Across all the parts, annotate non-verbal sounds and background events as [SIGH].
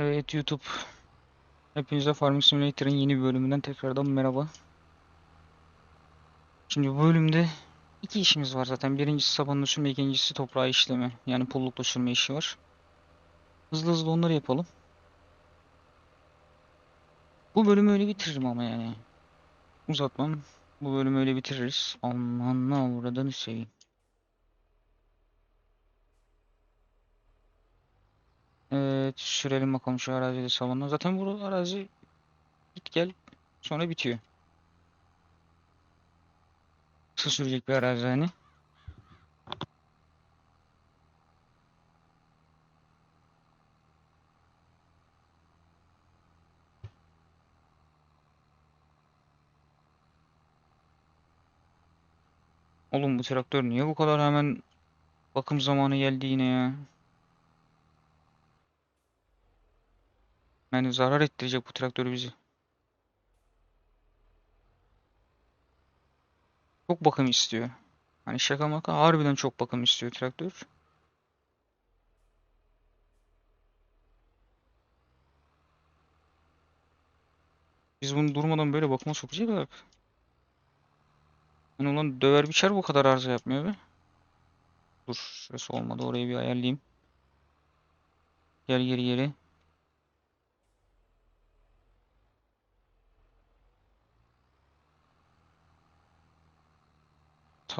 Evet YouTube. Hepinize Farming Simulator'ın yeni bir bölümünden tekrardan merhaba. Şimdi bu bölümde iki işimiz var zaten. Birincisi sabanla sürme, ikincisi toprağı işleme. Yani pullukla sürme işi var. Hızlı hızlı onları yapalım. Bu bölümü öyle bitiririm ama yani. Uzatmam. Bu bölümü öyle bitiririz. Aman ne avradını seveyim. Evet sürelim bakalım şu arazide savanla. Zaten bu arazi git gel sonra bitiyor. Kısa sürecek bir arazi hani. Oğlum bu traktör niye bu kadar hemen bakım zamanı geldi yine ya? Yani zarar ettirecek bu traktör bizi. Çok bakım istiyor. Hani şaka maka harbiden çok bakım istiyor traktör. Biz bunu durmadan böyle bakıma sokacağız abi. Yani ulan döver biçer bu kadar arıza yapmıyor be. Dur şurası olmadı orayı bir ayarlayayım. Gel geri geri.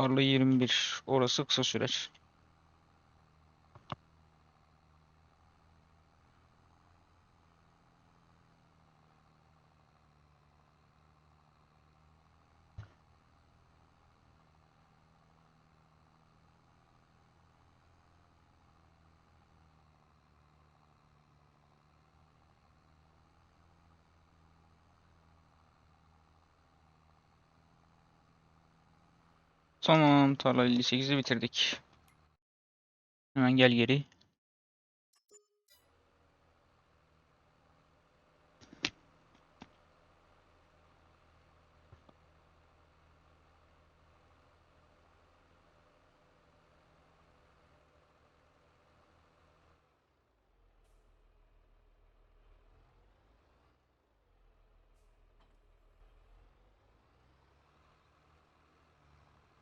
Tarla 21. Orası kısa sürer. Tamam tarla 58'i bitirdik. Hemen gel geri.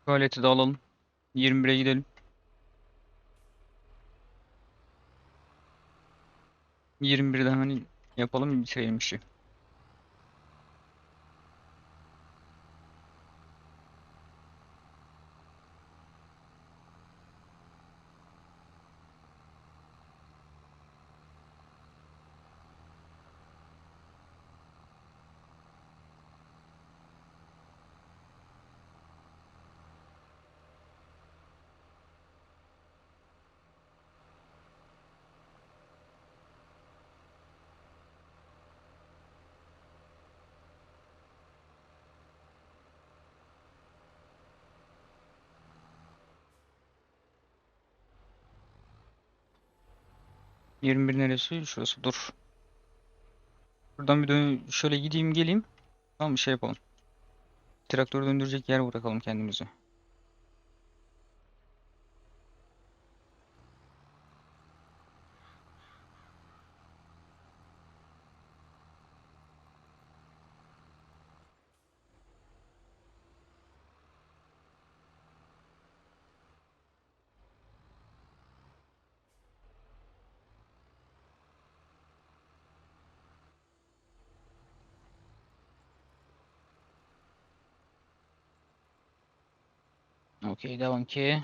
Tuvaleti de alalım. 21'e gidelim. 21'de hani yapalım bitirelim işi. Şey. 21 neresi? Şurası dur. Buradan bir dön şöyle gideyim geleyim. Tamam bir şey yapalım. Traktörü döndürecek yer bırakalım kendimize. Okey devam ki.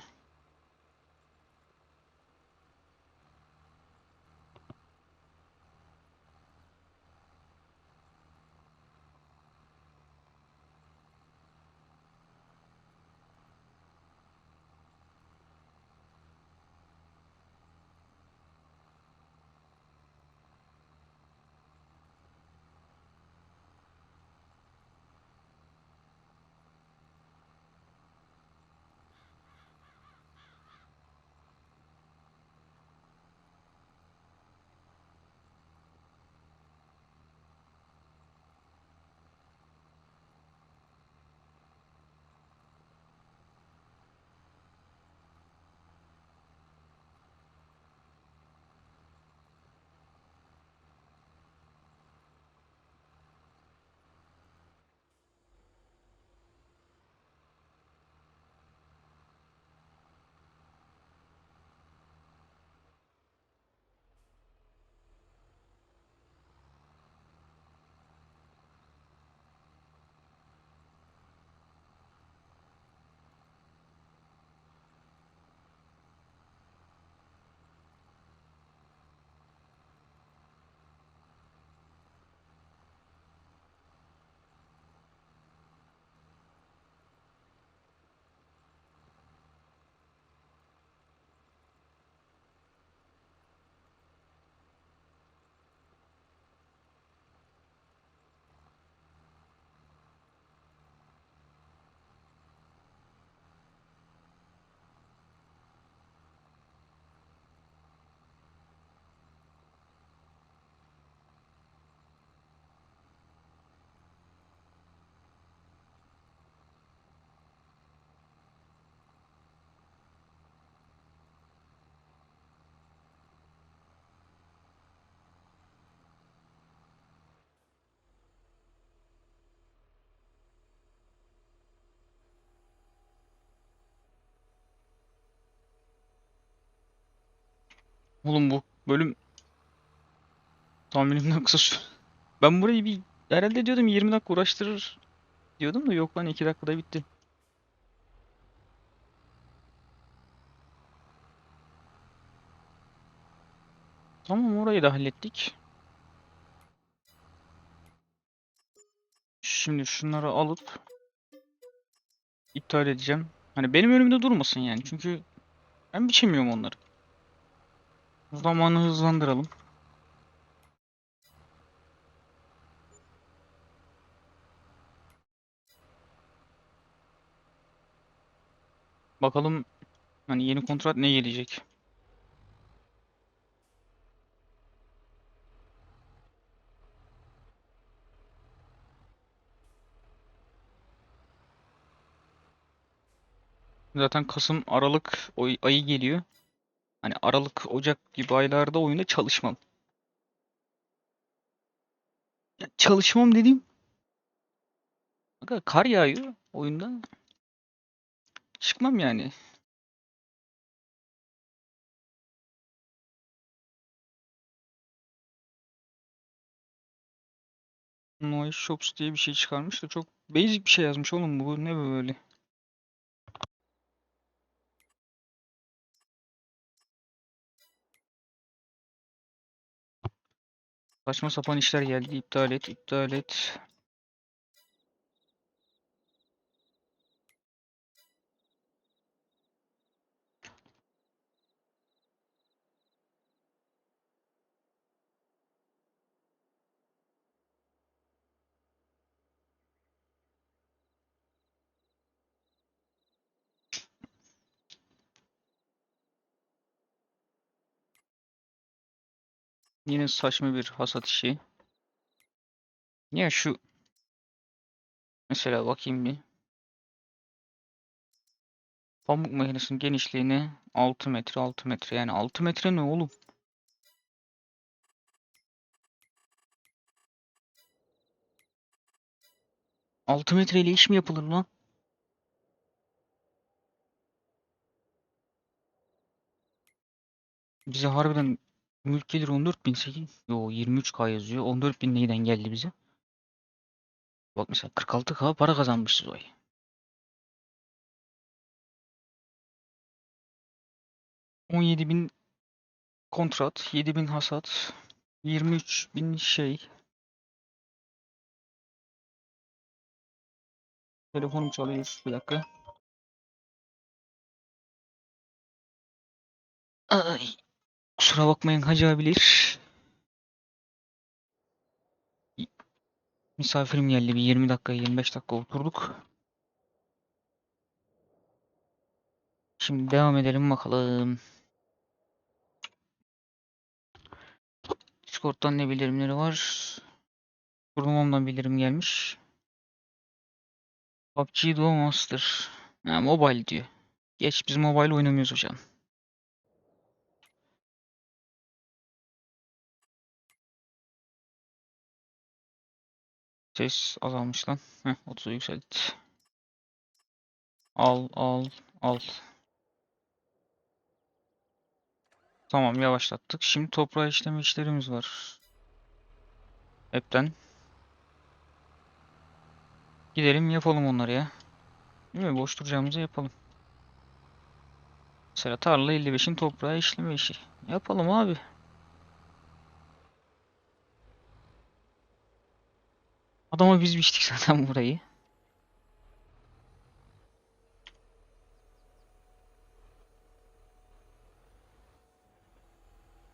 Oğlum bu bölüm tahminimden kısa sür. [LAUGHS] Ben burayı bir herhalde diyordum 20 dakika uğraştırır diyordum da yok lan 2 dakikada bitti. Tamam orayı da hallettik. Şimdi şunları alıp iptal edeceğim. Hani benim önümde durmasın yani. Çünkü ben biçemiyorum onları. Zamanı hızlandıralım. Bakalım hani yeni kontrat ne gelecek? Zaten Kasım, Aralık ayı geliyor. Hani Aralık, Ocak gibi aylarda oyunda çalışmam. Ya çalışmam dediğim Aga kar yağıyor oyunda. Çıkmam yani. Noise Shops diye bir şey çıkarmış da çok basic bir şey yazmış oğlum bu ne böyle? Saçma sapan işler geldi. İptal et, iptal et. Yine saçma bir hasat işi. Ya şu mesela bakayım bir. Pamuk makinesinin genişliğini 6 metre 6 metre yani 6 metre ne oğlum? Altı metreyle iş mi yapılır lan? Bize harbiden mülk gelir 14.008. Yo 23K yazıyor. 14.000 neyden geldi bize? Bak mesela 46K para kazanmışız o ay. Bin kontrat, 7000 hasat, 23.000 şey. Telefonum çalıyor. Bir dakika. Ay, kusura bakmayın Hacı abiler. Misafirim geldi. Bir 20 dakika 25 dakika oturduk. Şimdi devam edelim bakalım. Discord'dan ne bildirimleri var? Turnuvamdan bildirim gelmiş. PUBG Duo Master. Ha, mobile diyor. Geç biz mobile oynamıyoruz hocam. Ses azalmış lan. Heh 30'a yükselt. Al al al. Tamam yavaşlattık. Şimdi toprağı işleme işlerimiz var. Hepten. Gidelim yapalım onları ya. Değil mi? Boş duracağımızı yapalım. Mesela tarla 55'in toprağı işleme işi. Yapalım abi. Adama biz biçtik [LAUGHS] zaten burayı.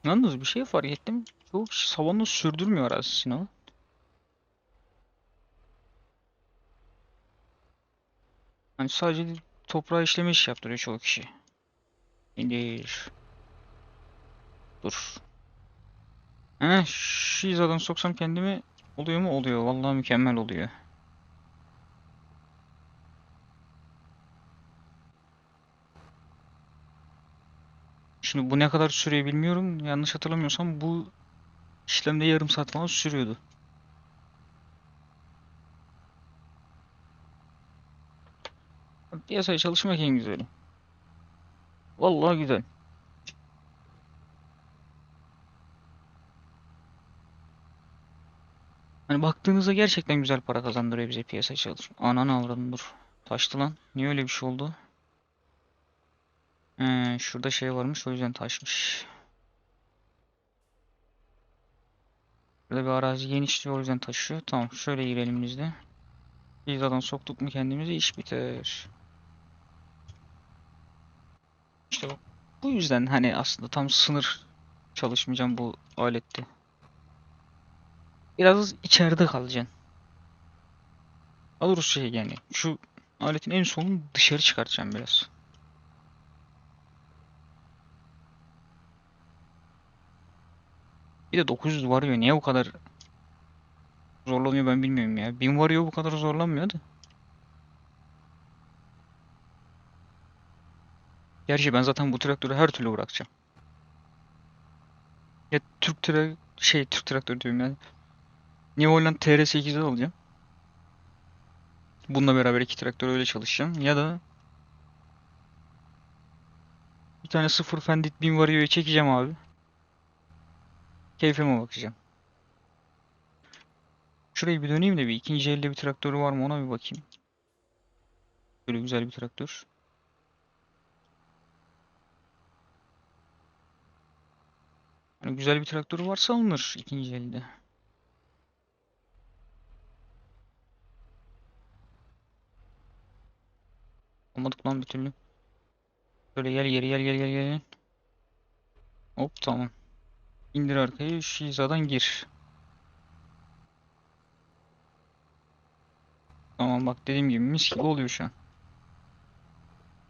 Yalnız bir şey fark ettim. Çoğu kişi savunma sürdürmüyor o. Hani sadece toprağı işleme iş yaptırıyor çoğu kişi. İndir. Dur. Heh, şu hizadan soksam kendimi oluyor mu? Oluyor. Vallahi mükemmel oluyor. Şimdi bu ne kadar sürüyor bilmiyorum. Yanlış hatırlamıyorsam bu işlemde yarım saat falan sürüyordu. Piyasaya çalışmak en güzeli. Vallahi güzel. Hani baktığınızda gerçekten güzel para kazandırıyor bize piyasa çalışma. Ananı avradım dur. Taştı lan. Niye öyle bir şey oldu? Ee, şurada şey varmış o yüzden taşmış. Burada bir arazi genişliyor o yüzden taşıyor. Tamam şöyle girelim biz de. Pizzadan soktuk mu kendimizi iş biter. İşte bak bu yüzden hani aslında tam sınır çalışmayacağım bu alette. Biraz içeride kalacaksın. Daha doğrusu şey yani şu aletin en sonunu dışarı çıkartacağım biraz. Bir de 900 varıyor. Niye bu kadar zorlanıyor ben bilmiyorum ya. 1000 varıyor bu kadar zorlanmıyor da. Gerçi ben zaten bu traktörü her türlü bırakacağım. Ya Türk tra şey Türk traktörü diyorum yani. New Holland TR8'i alacağım. Bununla beraber iki traktör öyle çalışacağım. Ya da bir tane sıfır Fendit 1000 vario'yu çekeceğim abi. Keyfime bakacağım. Şurayı bir döneyim de bir ikinci elde bir traktörü var mı ona bir bakayım. Böyle güzel bir traktör. Hani güzel bir traktörü varsa alınır ikinci elde. Olmadık lan bir türlü. Şöyle gel geri gel gel gel gel. Hop tamam. İndir arkayı şu hizadan gir. Tamam bak dediğim gibi mis gibi oluyor şu an.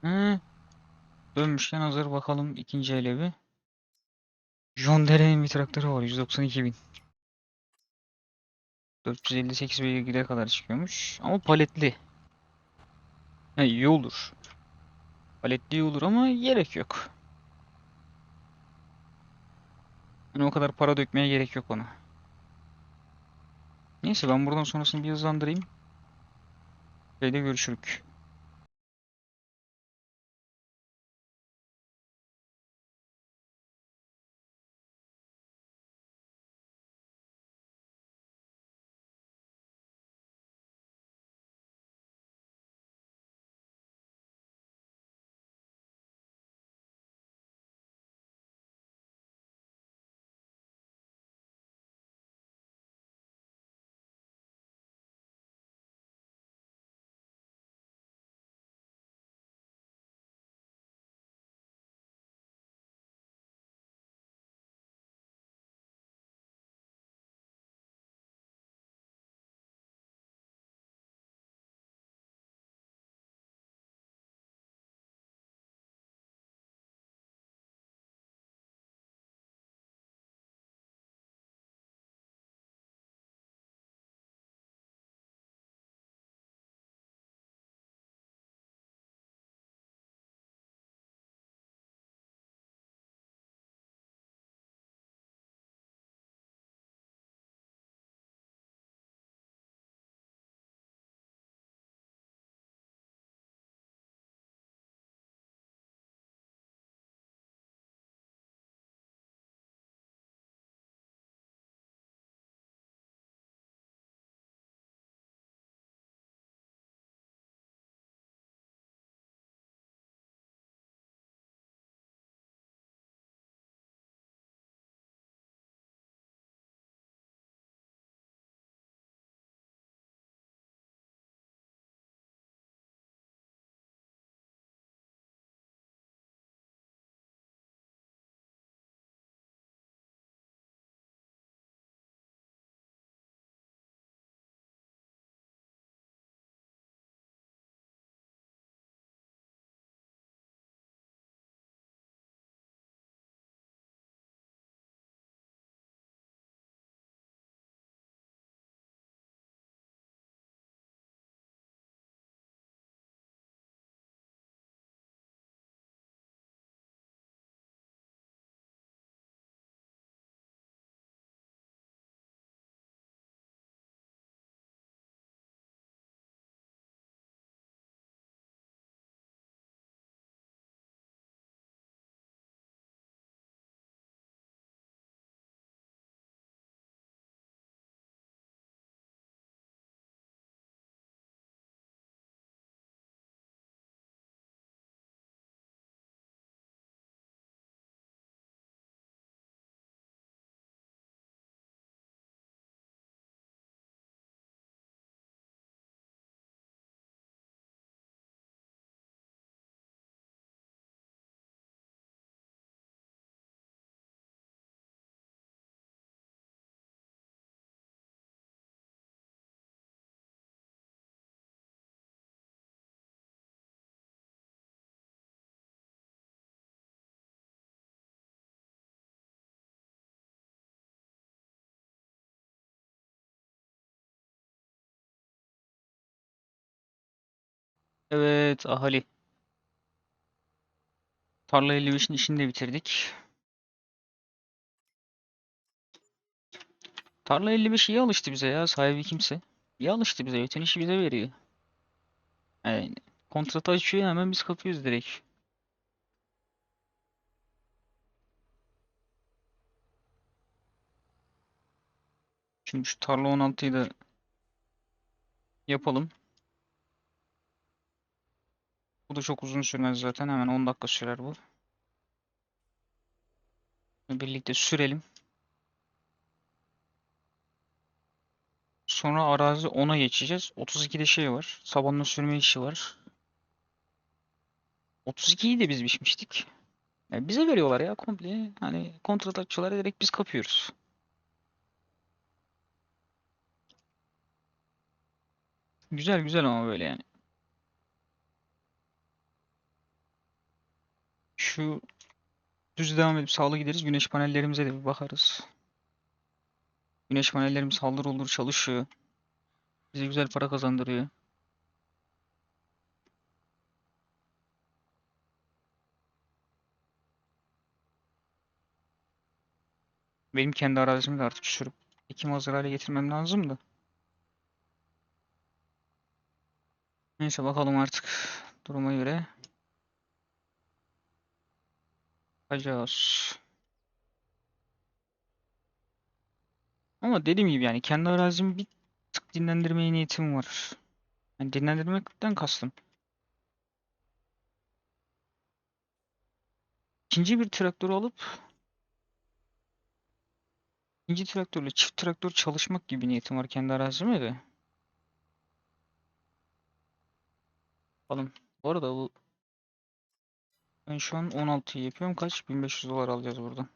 He. Dönmüşken hazır bakalım ikinci ele. John Deere'nin bir traktörü var 192 bin. 458 beygire kadar çıkıyormuş ama paletli. Ha, iyi olur. Paletli iyi olur ama gerek yok. Hani o kadar para dökmeye gerek yok ona. Neyse ben buradan sonrasını bir hızlandırayım. Şeyde görüşürük. Evet ahali. Tarla 55'in işini de bitirdik. Tarla 55 iyi alıştı bize ya sahibi kimse. İyi alıştı bize. Bütün işi bize veriyor. Yani kontratı açıyor hemen biz kapıyoruz direkt. Şimdi şu tarla 16'yı da yapalım. Bu da çok uzun sürmez zaten. Hemen 10 dakika sürer bu. Birlikte sürelim. Sonra arazi 10'a geçeceğiz. 32'de şey var. Sabanla sürme işi var. 32'yi de biz biçmiştik. Ya bize veriyorlar ya komple. Hani kontrat açıyorlar direkt biz kapıyoruz. Güzel güzel ama böyle yani. Şu düz devam edip sağlı gideriz. Güneş panellerimize de bir bakarız. Güneş panellerimiz haldır olur çalışıyor. Bize güzel para kazandırıyor. Benim kendi arazimi de artık sürüp ekim hazır hale getirmem lazım da. Neyse bakalım artık duruma göre. Bakacağız. Ama dediğim gibi yani kendi arazimi bir tık dinlendirmeye niyetim var. Yani dinlendirmekten kastım. İkinci bir traktörü alıp ikinci traktörle çift traktör çalışmak gibi niyetim var kendi arazime de. Bakalım. Bu arada bu ben şu an 16'yı yapıyorum. Kaç? 1500 dolar alacağız buradan.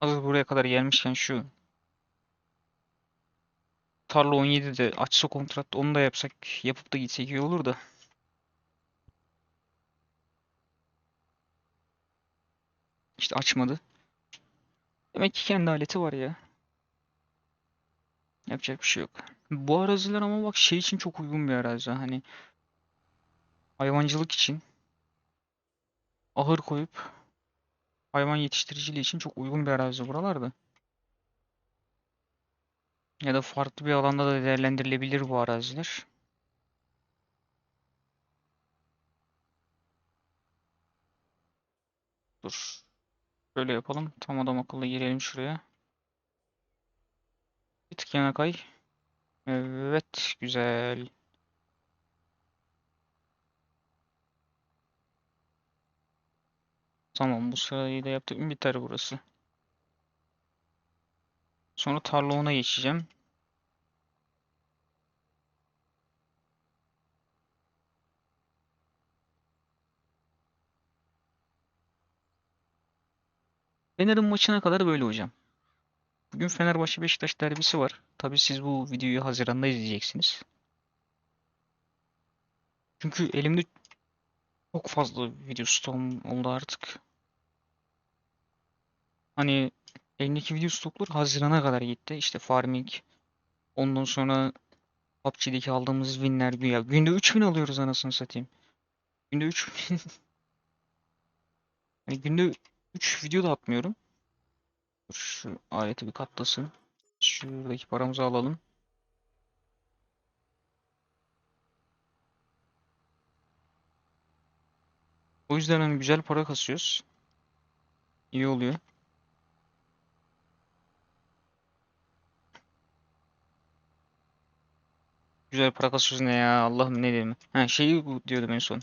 Hazır buraya kadar gelmişken şu Tarla 17'de açsa kontrat onu da yapsak yapıp da gitsek iyi olur da. İşte açmadı. Demek ki kendi aleti var ya. Yapacak bir şey yok. Bu araziler ama bak şey için çok uygun bir arazi. Hani hayvancılık için ahır koyup hayvan yetiştiriciliği için çok uygun bir arazi buralarda. Ya da farklı bir alanda da değerlendirilebilir bu araziler. Dur. Böyle yapalım. Tam adam akıllı girelim şuraya. Tık yana kay. Evet. Güzel. Tamam bu sırayı da yaptık mı biter burası. Sonra tarla ona geçeceğim. Fener'in maçına kadar böyle hocam. Bugün Fenerbahçe Beşiktaş derbisi var. Tabii siz bu videoyu Haziran'da izleyeceksiniz. Çünkü elimde çok fazla video stoğum oldu artık. Hani elimdeki video stoklar Haziran'a kadar gitti. İşte farming, ondan sonra PUBG'deki aldığımız winler güya. Günde 3000 alıyoruz anasını satayım. Günde 3000 [LAUGHS] hani günde 3 video da atmıyorum. Şu aleti bir katlasın. Şuradaki paramızı alalım. O yüzden hani güzel para kasıyoruz. İyi oluyor. Güzel para kasıyoruz ne ya Allah'ım ne diyeyim. Ha şeyi bu diyordum en son.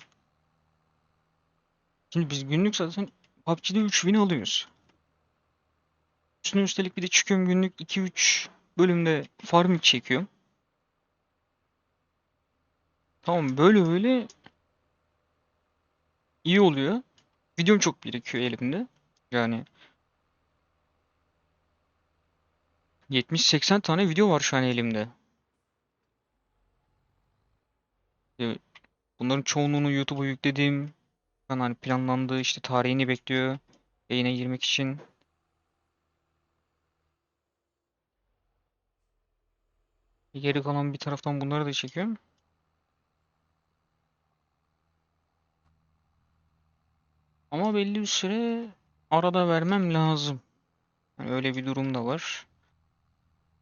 Şimdi biz günlük zaten PUBG'de 3000 alıyoruz. Üstüne üstelik bir de çıkıyorum günlük 2-3 bölümde farming çekiyorum. Tamam böyle böyle iyi oluyor. Videom çok birikiyor elimde. Yani 70-80 tane video var şu an elimde. Bunların çoğunluğunu YouTube'a yükledim. Hani planlandı işte tarihini bekliyor. Yayına girmek için. Geri kalan bir taraftan bunları da çekiyorum. Ama belli bir süre arada vermem lazım. Yani öyle bir durum da var.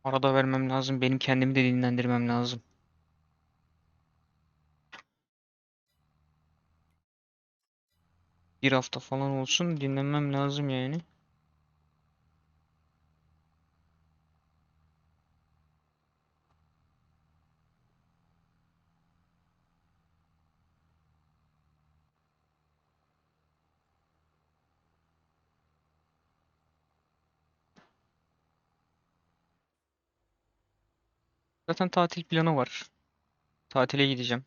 Arada vermem lazım. Benim kendimi de dinlendirmem lazım. Bir hafta falan olsun dinlenmem lazım yani. Zaten tatil planı var. Tatile gideceğim.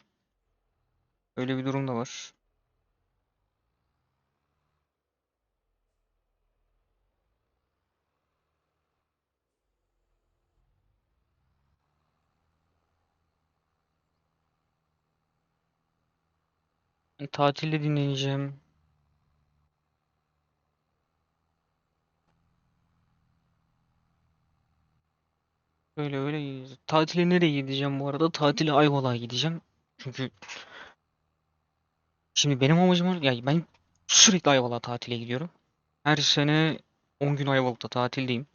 Öyle bir durum da var. Tatilde dinleneceğim. Öyle öyle. Tatile nereye gideceğim bu arada? Tatile Ayvalık'a gideceğim. Çünkü şimdi benim amacım var. Ya ben sürekli Ayvalık'a tatile gidiyorum. Her sene 10 gün Ayvalık'ta tatildeyim.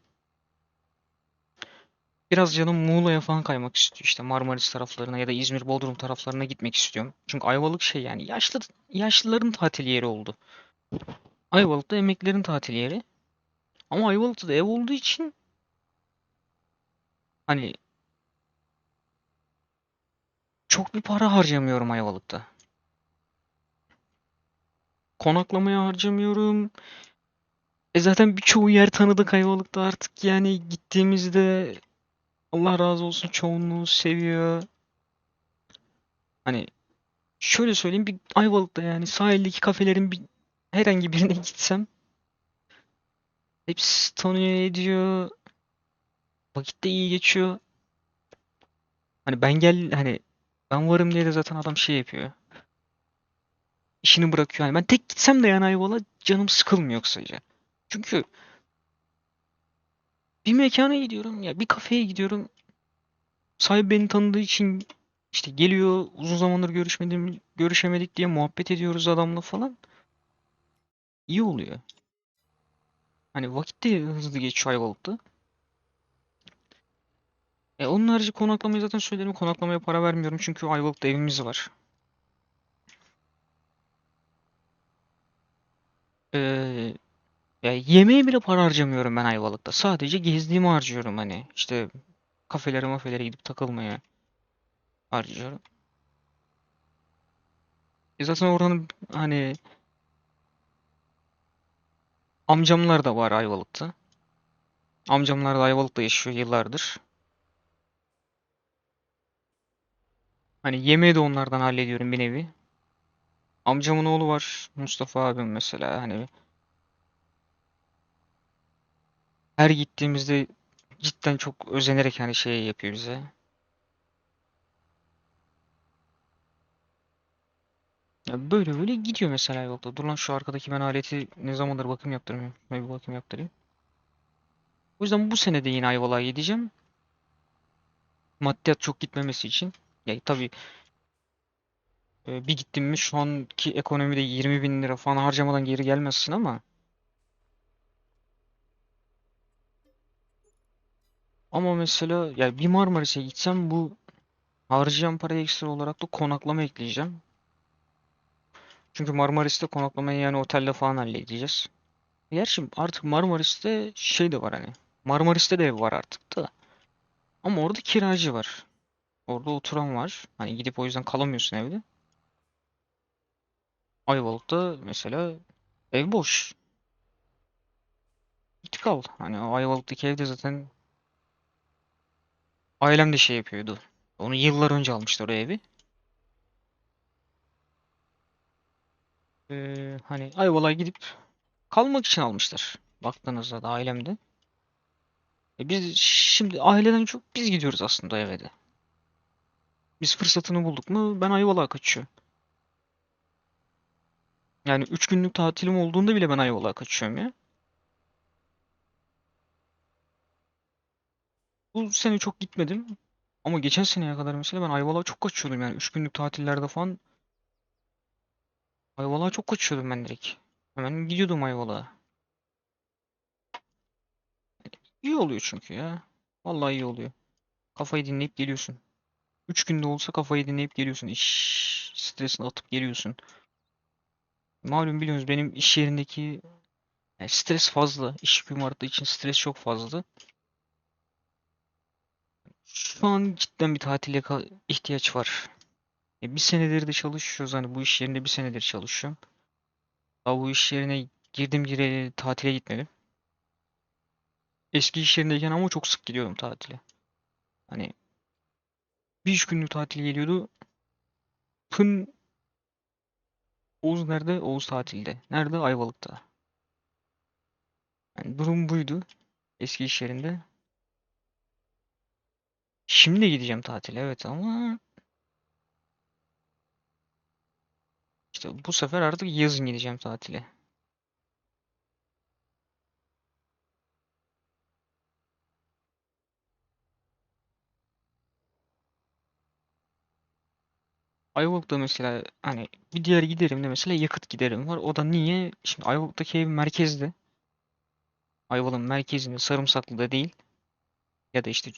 Biraz canım Muğla'ya falan kaymak istiyor. İşte Marmaris taraflarına ya da İzmir, Bodrum taraflarına gitmek istiyorum. Çünkü Ayvalık şey yani yaşlı yaşlıların tatil yeri oldu. Ayvalık'ta emeklilerin tatil yeri. Ama Ayvalık'ta da ev olduğu için hani çok bir para harcamıyorum Ayvalık'ta. Konaklamaya harcamıyorum. E zaten birçoğu yer tanıdık Ayvalık'ta artık yani gittiğimizde Allah razı olsun çoğunluğu seviyor. Hani şöyle söyleyeyim bir Ayvalık'ta yani sahildeki kafelerin bir herhangi birine [LAUGHS] gitsem hepsi tanıyor ediyor. Vakit de iyi geçiyor. Hani ben gel hani ben varım diye de zaten adam şey yapıyor. İşini bırakıyor. Hani ben tek gitsem de yani Ayvalık'a canım sıkılmıyor kısaca. Çünkü bir mekana gidiyorum ya bir kafeye gidiyorum. Sahibi beni tanıdığı için işte geliyor uzun zamandır görüşmedim görüşemedik diye muhabbet ediyoruz adamla falan. İyi oluyor. Hani vakit de hızlı geçiyor Ayvalık'ta. E onun harici konaklamayı zaten söyledim. Konaklamaya para vermiyorum çünkü Ayvalık'ta evimiz var. Ee, ya yemeğe bile para harcamıyorum ben Ayvalık'ta. Sadece gezdiğimi harcıyorum hani. İşte kafelere mafelere gidip takılmaya harcıyorum. E zaten oranın hani amcamlar da var Ayvalık'ta. Amcamlar da Ayvalık'ta yaşıyor yıllardır. Hani yemeği de onlardan hallediyorum bir nevi. Amcamın oğlu var. Mustafa abim mesela hani her gittiğimizde cidden çok özenerek hani şey yapıyor bize. Ya böyle böyle gidiyor mesela yolda. Dur lan şu arkadaki ben aleti ne zamandır bakım yaptırmıyorum. Ben bir bakım yaptırayım. O yüzden bu sene de yine Ayvalık'a gideceğim. Maddiyat çok gitmemesi için. Ya tabii e, bir gittim mi şu anki ekonomide 20 bin lira falan harcamadan geri gelmezsin ama ama mesela ya bir Marmaris'e gitsem bu harcayacağım paraya ekstra olarak da konaklama ekleyeceğim. Çünkü Marmaris'te konaklamayı yani otelde falan halledeceğiz. Gerçi artık Marmaris'te şey de var hani. Marmaris'te de ev var artık da. Ama orada kiracı var. Orada oturan var. Hani gidip o yüzden kalamıyorsun evde. Ayvalık'ta mesela ev boş. Git kal. Hani o Ayvalık'taki evde zaten ailem de şey yapıyordu. Onu yıllar önce almışlar o evi. Ee, hani Ayvalık'a gidip kalmak için almışlar. Baktığınızda da ailemde. E biz şimdi aileden çok biz gidiyoruz aslında eve de. Biz fırsatını bulduk mu ben Ayvalık'a kaçıyor. Yani 3 günlük tatilim olduğunda bile ben Ayvalık'a kaçıyorum ya. Bu sene çok gitmedim. Ama geçen seneye kadar mesela ben Ayvalık'a çok kaçıyordum yani 3 günlük tatillerde falan Ayvalık'a çok kaçıyordum ben direkt. Hemen gidiyordum Ayvalık'a. İyi oluyor çünkü ya. Vallahi iyi oluyor. Kafayı dinleyip geliyorsun. 3 günde olsa kafayı dinleyip geliyorsun. İş stresini atıp geliyorsun. Malum biliyorsunuz benim iş yerindeki yani stres fazla. İş yüküm arttığı için stres çok fazla. Şu an cidden bir tatile ihtiyaç var. E, bir senedir de çalışıyoruz. Hani bu iş yerinde bir senedir çalışıyorum. Daha bu iş yerine girdim gireli tatile gitmedim. Eski iş yerindeyken ama çok sık gidiyordum tatile. Hani bir üç günlük tatil geliyordu. Pın Oğuz nerede? Oğuz tatilde. Nerede? Ayvalık'ta. Yani durum buydu. Eski iş yerinde. Şimdi gideceğim tatile evet ama işte bu sefer artık yazın gideceğim tatile. Ayvalık'ta mesela hani bir diğer giderimde mesela yakıt giderim var. O da niye? Şimdi Ayvalık'taki ev merkezde. Ayvalık'ın merkezinde Sarımsaklı'da değil. Ya da işte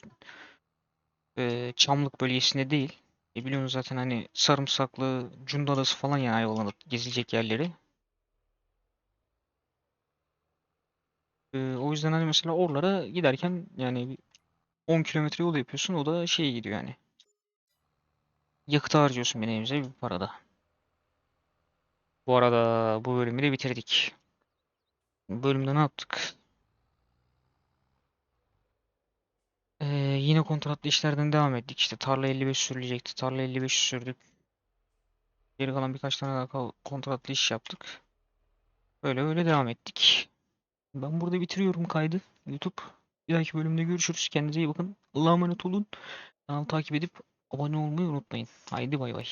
e, Çamlık bölgesinde değil. E biliyorsunuz zaten hani Sarımsaklı, Cundadası falan yani Ayvalık'ın gezilecek yerleri. E, o yüzden hani mesela oralara giderken yani bir 10 kilometre yol yapıyorsun. O da şey gidiyor yani. Yakıta harcıyorsun bir nebze bir parada. Bu arada bu bölümü de bitirdik. Bölümde ne yaptık? Ee, yine kontratlı işlerden devam ettik. İşte tarla 55 sürülecekti. Tarla 55 sürdük. Geri kalan birkaç tane daha kontratlı iş yaptık. Böyle öyle devam ettik. Ben burada bitiriyorum kaydı. YouTube. Bir dahaki bölümde görüşürüz. Kendinize iyi bakın. Allah'a emanet olun. Kanalı takip edip abone olmayı unutmayın. Haydi bay bay.